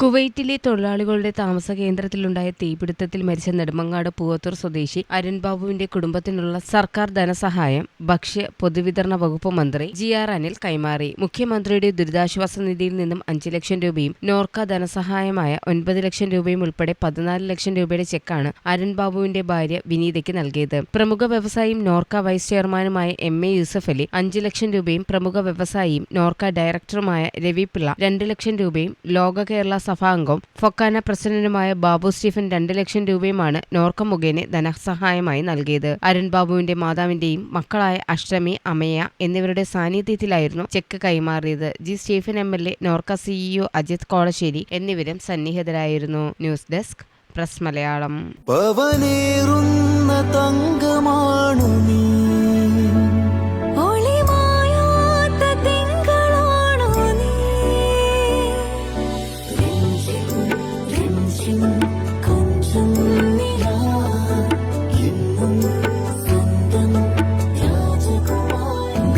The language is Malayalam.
കുവൈറ്റിലെ തൊഴിലാളികളുടെ താമസ കേന്ദ്രത്തിലുണ്ടായ തീപിടുത്തത്തിൽ മരിച്ച നെടുമങ്ങാട് പൂവത്തൂർ സ്വദേശി അരുൺ ബാബുവിന്റെ കുടുംബത്തിനുള്ള സർക്കാർ ധനസഹായം ഭക്ഷ്യ പൊതുവിതരണ വകുപ്പ് മന്ത്രി ജി ആർ അനിൽ കൈമാറി. മുഖ്യമന്ത്രിയുടെ ദുരിതാശ്വാസ നിധിയിൽ നിന്നും അഞ്ച് ലക്ഷം രൂപയും നോർക്ക ധനസഹായമായ ഒൻപത് ലക്ഷം രൂപയും ഉൾപ്പെടെ പതിനാല് ലക്ഷം രൂപയുടെ ചെക്കാണ് അരുൺ ബാബുവിന്റെ ഭാര്യ വിനീതയ്ക്ക് നൽകിയത്. പ്രമുഖ വ്യവസായിയും നോർക്ക വൈസ് ചെയർമാനുമായ എം എ യൂസഫ് അലി അഞ്ച് ലക്ഷം രൂപയും പ്രമുഖ വ്യവസായിയും നോർക്ക ഡയറക്ടറുമായ രവി പിള്ള രണ്ട് ലക്ഷം രൂപയും ലോക കേരള സഭാ അംഗം ഫൊക്കാന പ്രസിഡന്റുമായ ബാബു സ്റ്റീഫൻ രണ്ട് ലക്ഷം രൂപയുമാണ് നോർക്ക മുഖേന ധനസഹായമായി നൽകിയത്. അരുൺ ബാബുവിന്റെ മാതാവിന്റെയും മക്കളായ അഷ്ടമി അമയ എന്നിവരുടെ സാന്നിധ്യത്തിലായിരുന്നു ചെക്ക് കൈമാറിയത്. G Stephen M L A NORKA CEO Ajith Kolassery എന്നിവരും സന്നിഹിതരായിരുന്നു. News desk press Malayalam. പവനേറുന്ന രാജകുമാരി